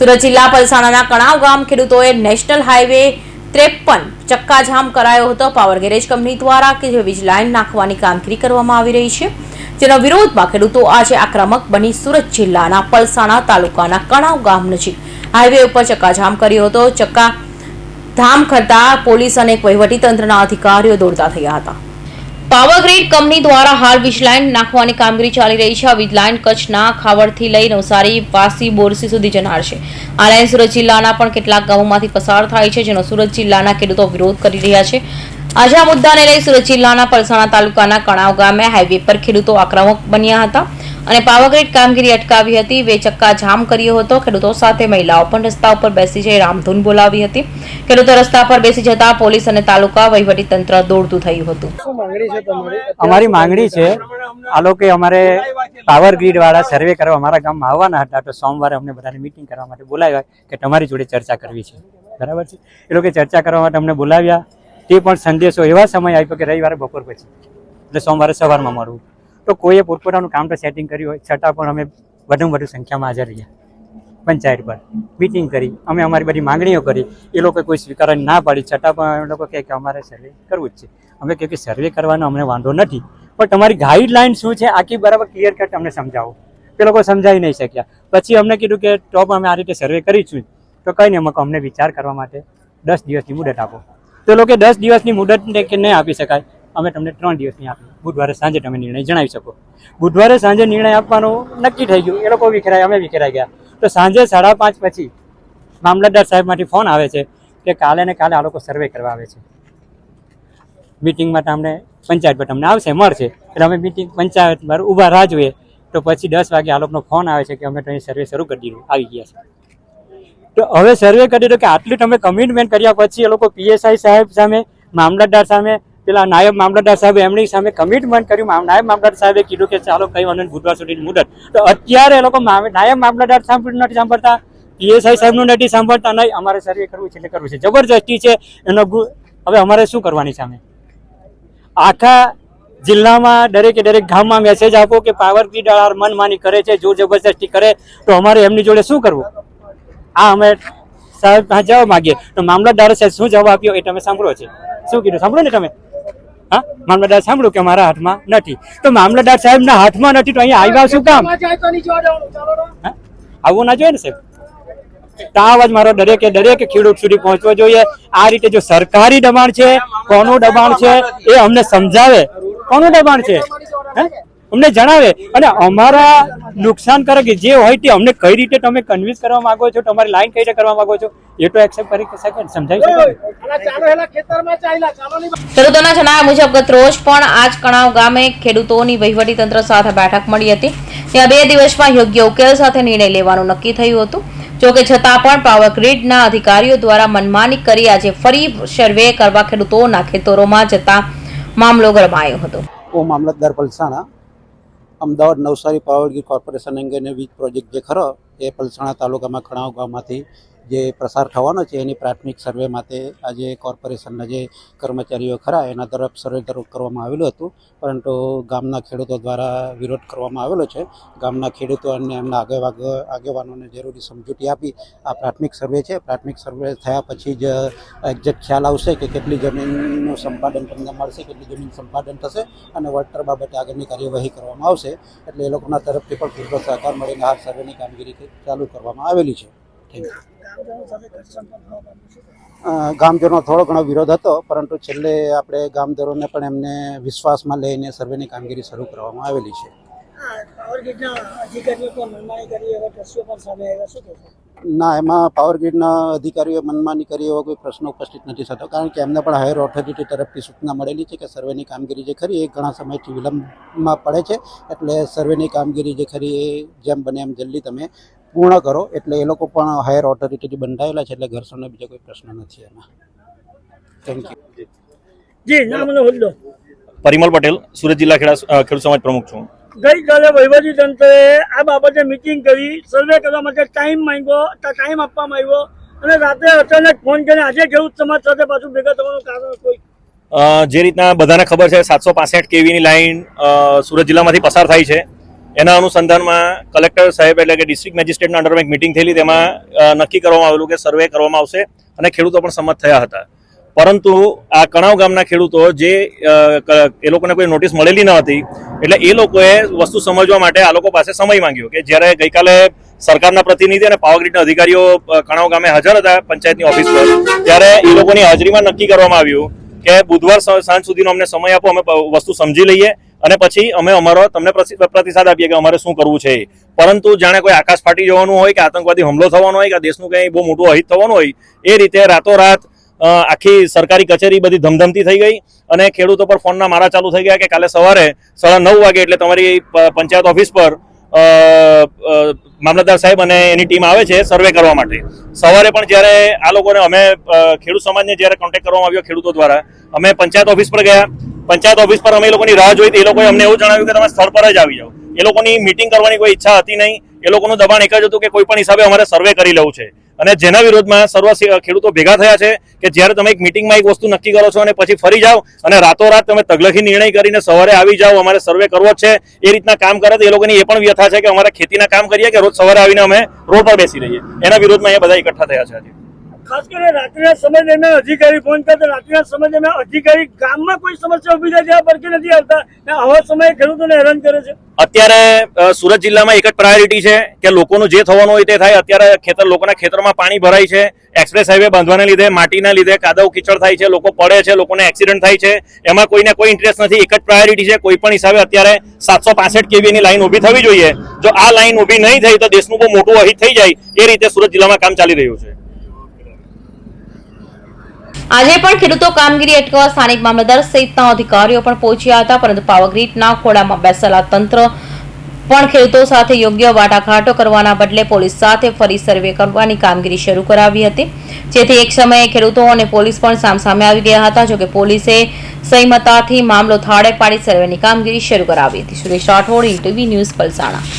સુરત જિલ્લા પલસાણાના કણાવ ગામ ખેડૂતોએ નેશનલ હાઈવે ત્રેપન ચક્કાજામ કરાયો હતો. પાવર ગેરેજ કંપની દ્વારા કે જે વીજ લાઇન નાખવાની કામગીરી કરવામાં આવી રહી છે. જેના વિરોધમાં ખેડૂતો આજે આક્રમક બની સુરત જિલ્લાના પલસાણા તાલુકાના કણાવ ગામ નજીક હાઈવે ઉપર ચક્કાજામ કર્યો હતો. ચક્કા ધામ કરતા પોલીસ અને વહીવટી તંત્રના અધિકારીઓ દોડતા થયા હતા. પાવર ગ્રીડ કંપની દ્વારા હાલ વીજ લાઇન નાખવાની કામગીરી ચાલી રહી છે. આ વીજ લાઇન કચ્છના ખાવડથી લઈ નવસારી, વાસી, બોરસી સુધી જનાર છે. આ લાઇન સુરત જિલ્લાના પણ કેટલાક ગામોમાંથી પસાર થાય છે, જેનો સુરત જિલ્લાના ખેડૂતો વિરોધ કરી રહ્યા છે. આજે આ મુદ્દાને લઈ સુરત જિલ્લાના પલસાણા તાલુકાના કણાવ ગામે હાઈવે પર ખેડૂતો આક્રમક બન્યા હતા. અને પાવાગઢ કામગીરી અટકાવી હતી. બે ચક્કા જામ કર્યો હતો. ખેડૂતો સાથે મહિલાઓ પણ રસ્તા ઉપર બેસી જઈ રામધૂન બોલાવી હતી. ખેડૂતો રસ્તા પર બેસી જતા પોલીસ અને તાલુકા વહીવટી તંત્ર દોડતું થયું હતું. શું માંગણી છે તમારી? અમારી માંગણી છે આ લોકો અમારે પાવર ગ્રીડ વાળા સર્વે કરવા અમારા ગામમાં આવવાના હતા તો સોમવારે અમને બધાને મીટિંગ કરવા માટે બોલાવ્યા કે તમારી જોડે ચર્ચા કરવી છે. બરાબર છે? એ લોકો ચર્ચા કરવા માટે અમને બોલાવ્યા. તે પણ સંદેશો એવા સમય આપ્યો કે રવિવારે બપોર પછી. એટલે સોમવારે સવારમાં મળવું. તો કોઈએ પોતપોતાનું કામ તો સેટિંગ કર્યું હોય, છતાં પણ અમે વધુમાં વધુ સંખ્યામાં હાજર રહ્યા. પંચાયત પર મીટિંગ કરી, અમે અમારી બધી માંગણીઓ કરી. એ લોકો કોઈ સ્વીકાર ના પાડી, છતાં પણ એ લોકો કહે કે અમારે સર્વે કરવું જ છે. અમે કહે કે સર્વે કરવાનો અમને વાંધો નથી, પણ તમારી ગાઈડલાઈન શું છે આખી બરાબર ક્લિયર કટ અમને સમજાવો. તે લોકો સમજાવી નહીં શક્યા. પછી અમને કીધું કે ટોપ અમે આ રીતે સર્વે કરીશું. તો કંઈ નહીં, અમે અમને વિચાર કરવા માટે દસ દિવસની મુદત આપો. તો લોકો દસ દિવસની મુદત નહીં આપી શકાય? અમે તમને ત્રણ દિવસની આપી બુધવારે સાંજે તમે નિર્ણય જણાવી શકો. બુધવારે સાંજે નિર્ણય આપવાનો નક્કી થઈ ગયું. એ લોકો વિખેરાય, અમે વિખેરાઈ ગયા. તો સાંજે સાડા પાંચ પછી મામલતદાર સાહેબમાંથી ફોન આવે છે કે કાલે ને કાલે આ લોકો સર્વે કરવા આવે છે. મિટિંગમાં તમને પંચાયત પર તમને આવશે, મળશે. એટલે અમે મિટિંગ, પંચાયત પર ઊભા રાહ જોઈએ. તો પછી દસ વાગે આ લોકોનો ફોન આવે છે કે અમે તો સર્વે શરૂ કરી દીધું, આવી ગયા છે. તો હવે સર્વે કરી દીધું કે આટલી તમે કમિટમેન્ટ કર્યા પછી એ લોકો પીએસઆઈ સાહેબ સામે, મામલતદાર સામે પેલા નાયબ મામલતદાર સાહેબ એમની સામે કમિટમેન્ટ કર્યું. નાયબ મામલતદાર સાહેબે કીધું કે ચાલો કઈ વાંધો બુધવાર સુધીની મુદત. તો અત્યારે એ લોકો નાયબ મામલતદાર સાહેબ નથી સાંભળતા, પીએસઆઈ સાહેબનું નથી સાંભળતા, નહીં, અમારે સર્વે કરવું છે એટલે કરવું છે. જબરજસ્તી છે એનો હવે અમારે શું કરવાની સામે? આખા જિલ્લામાં દરેકે દરેક ગામમાં મેસેજ આપો કે પાવર ગ્રીડ મનમાની કરે છે જોર જબરજસ્તી કરે, તો અમારે એમની જોડે શું કરવું? આ અમે સાહેબ જવાબ માગીએ. તો મામલતદારે સાહેબ શું જવાબ આપ્યો એ તમે સાંભળો છે. શું કીધું? સાંભળો ને તમે. હા? મામલતદાર સાંભળ્યું કે મારા હાથમાં નથી. તો મામલતદાર સાહેબના હાથમાં નથી તો અહીંયા આવ્યા શું કામ? આવવું ના જોઈએ ને સાહેબ? તો આ અવાજ મારો દરેકે દરેક ખેડૂત સુધી પહોંચવો જોઈએ. આ રીતે જો સરકારી દબાણ છે કોનું દબાણ છે એ અમને સમજાવે. કોનું દબાણ છે? હે? અમને જણાવે અને અમારા નુકસાનકારક જે હોય તે અમને કઈ રીતે તમે કન્વિન્સ કરવા માંગો છો તમારી લાઈન કઈ રીતે કરવા માંગો છો એ તો એક્સેપ્ટ કરી શકે ને, સમજાવી શકો ખેડૂતોના જણાવ્યા મુજબ ગત રોજ પણ આજ કણાવ ગામે ખેડૂતોની વહીવટી તંત્ર સાથે બેઠક મળી હતી. ત્યાં બે દિવસમાં યોગ્ય ઉકેલ સાથે નિર્ણય લેવાનું નક્કી થયું હતું. જોકે છતાં પણ પાવર ગ્રીડના અધિકારીઓ દ્વારા મનમાની કરી આજે ફરી સર્વે કરવા ખેડૂતોના ખેતરોમાં જતા મામલો ગરમાયો હતો. મામલતદાર Palsana Ahmedabad Navsari power grid corporation અંગેનો વીજ પ્રોજેક્ટ જે ખરો, એ પલસાણા તાલુકામાં ખણાવ ગામમાંથી જે પ્રસાર થવાનો છે, એની પ્રાથમિક સર્વે માટે આજે કોર્પોરેશનના જે કર્મચારીઓ ખરા, એના તરફ સર્વે કરવામાં આવેલું હતું. પરંતુ ગામના ખેડૂતો દ્વારા વિરોધ કરવામાં આવેલો છે. ગામના ખેડૂતો અને એમના આગેવાગ આગેવાનોને જરૂરી સમજૂતી આપી આ પ્રાથમિક સર્વે છે. પ્રાથમિક સર્વે થયા પછી જ એક્ઝેક્ટ ખ્યાલ આવશે કે કેટલી જમીનનું સંપાદન તમને મળશે, કેટલી જમીન સંપાદન થશે અને વળતર બાબતે આગળની કાર્યવાહી કરવામાં આવશે. એટલે એ લોકોના તરફથી પણ પૂરતો સહકાર મળીને હાલ સર્વેની કામગીરી ચાલુ કરવામાં આવેલી છે. ગામજનો થોડો ઘણો વિરોધ હતો, પરંતુ છેલ્લે આપણે ગામદારોને પણ એમને વિશ્વાસમાં લઈને સર્વેની કામગીરી શરૂ કરવામાં આવેલી છે. ના એમાં પાવર ગ્રીડના અધિકારીઓએ મનમાની કરી એવો કોઈ પ્રશ્ન ઉપસ્થિત નથી થતો. કારણ કે એમને પણ હાયર ઓથોરિટી તરફથી સૂચના મળેલી છે કે સર્વેની કામગીરી જે ખરી એ ઘણા સમયથી વિલંબમાં પડે છે. એટલે સર્વેની કામગીરી જે ખરી એ જેમ બને એમ જલ્દી તમે પૂર્ણ કરો. એટલે એ લોકો પણ હાયર ઓથોરિટીથી બંધાયેલા છે એટલે ઘર્ષણનો બીજો કોઈ પ્રશ્ન નથી એમાં. થેન્ક યુ જી નામ અને પરિમલ પટેલ સુરત જિલ્લા ખેડા ખેડૂત સમાજ પ્રમુખ છું. ગઈકાલે વહીવટી તંત્રએ આ બાબતે મિટિંગ કરી. સર્વે કરવા માટે ટાઈમ માંગ્યો. ટાઈમ આપવામાં આવ્યો. અને રાત્રે અચાનક ફોન કરીને આજે ખેડૂત સમાજ સાથે પાછું ભેગા થવાનું કારણ કોઈ? જે રીતના બધાને ખબર છે સાતસો પાસઠ કેવીની લાઈન અ, સુરત જિલ્લામાંથી પસાર થાય છે. એના અનુસંધાનમાં કલેક્ટર સાહેબ એટલે કે ડિસ્ટ્રિક્ટ મેજિસ્ટ્રેટના અંડરમાં એક મિટિંગ થયેલી. તેમાં નક્કી કરવામાં આવેલું કે સર્વે કરવામાં આવશે અને ખેડૂતો પણ સંમત થયા હતા. પરંતુ આ કણાવ ગામના ખેડૂતો જે એ લોકોને કોઈ નોટિસ મળેલી ન હતી, એટલે એ લોકોએ વસ્તુ સમજવા માટે આ લોકો પાસે સમય માંગ્યો કે જ્યારે ગઈકાલે સરકારના પ્રતિનિધિ અને પાવર ગ્રીડના અધિકારીઓ કણાવ ગામે હાજર હતા પંચાયતની ઓફિસ પર, ત્યારે એ લોકોની હાજરીમાં નક્કી કરવામાં આવ્યું કે બુધવાર સાંજ સુધીનો અમને સમય આપો, અમે વસ્તુ સમજી લઈએ અને પછી અમે અમારો તમને પ્રતિસાદ આપીએ કે અમારે શું કરવું છે પરંતુ જાણે કોઈ આકાશ ફાટી જવાનું હોય કે આતંકવાદી હુમલો થવાનો હોય કે દેશનું કંઈ બહુ મોટું અહિત થવાનું હોય, એ રીતે રાતોરાત આખી સરકારી કચેરી બધી ધમધમતી થઈ ગઈ અને ખેડૂતો પર ફોનના મારા ચાલુ થઈ ગયા કે કાલે સવારે સાડા નવ વાગે એટલે તમારી પંચાયત ઓફિસ પર મામલતદાર સાહેબ અને એની ટીમ આવે છે સર્વે કરવા માટે. સવારે પણ જ્યારે આ લોકોને અમે ખેડૂત સમાજને જ્યારે કોન્ટેક્ટ કરવામાં આવ્યો ખેડૂતો દ્વારા, અમે પંચાયત ઓફિસ પર ગયા. પંચાયત ઓફિસ પર અમે એ લોકોની રાહ જોઈ હતી એ લોકોએ અમને એવું જણાવ્યું કે તમે સ્થળ પર જ આવી જાઓ. એ લોકોની મિટિંગ કરવાની કોઈ ઈચ્છા હતી નહીં. એ લોકોનું દબાણ એક જ હતું કે કોઈ પણ હિસાબે અમારે સર્વે કરી લેવું છે. અને જેના વિરોધમાં સર્વ ખેડૂતો ભેગા થયા છે કે જ્યારે તમે એક મિટિંગમાં એક વસ્તુ નક્કી કરો છો અને પછી ફરી જાઓ અને રાતોરાત તમે તગલખી નિર્ણય કરીને સવારે આવી જાઓ, અમારે સર્વે કરવો જ છે, એ રીતના કામ કરે તો એ લોકોની એ પણ વ્યથા છે કે અમારે ખેતીના કામ કરીએ કે રોજ સવારે આવીને અમે રોડ પર બેસી રહીએ. એના વિરોધમાં એ બધા એકઠા થયા છે આજે. ખાસ કરીને રાત્રિના સમય દરમિયાન અધિકારી ફોન કરતા, રાત્રિના સમય દરમિયાન અધિકારી ગામમાં કોઈ સમસ્યા ઊભી થાય ત્યાં પરથી નથી આવતા. આવા સમયે ખેડૂતોને હેરાન કરે છે. અત્યારે સુરત જિલ્લામાં એક જ પ્રાયોરિટી છે કે લોકોનું જે થવાનું હોય તે થાય. અત્યારે ખેતર, લોકોના ખેતરમાં પાણી ભરાય છે. એક્સપ્રેસ હાઈવે બાંધવાને લીધે, માટીના લીધે કાદવ કીચડ થાય છે, લોકો પડે છે, લોકોને એક્સિડન્ટ થાય છે. એમાં કોઈને કોઈ ઇન્ટરેસ્ટ નથી. એક જ પ્રાયોરિટી છે કોઈ પણ હિસાબે અત્યારે સાતસો પાસઠ કેવીની લાઈન ઊભી થવી જોઈએ. જો આ લાઈન ઊભી નહીં થઈ તો દેશનું બહુ મોટું અહિત થઈ જાય. એ રીતે સુરત જિલ્લામાં કામ ચાલી રહ્યું છે. આજે પણ ખેડૂતો કામગીરી અટકાવવા સ્થાનિક મામલતદાર સહિતના અધિકારીઓ પણ પહોંચ્યા હતા, પરંતુ પાવરગ્રીડના ખોડામાં બેસેલા તંત્ર પણ ખેડૂતો સાથે યોગ્ય વાટાઘાટો કરવાના બદલે પોલીસ સાથે ફરી સર્વે કરવાની કામગીરી શરૂ કરાવી હતી. જેથી એક સમયે ખેડૂતો અને પોલીસ પણ સામસામે આવી ગયા હતા, જોકે પોલીસે સહીમતાથી મામલો થાળે પાડી સર્વેની કામગીરી શરૂ કરાવી હતી. Suresh Rathod TV news Palsana.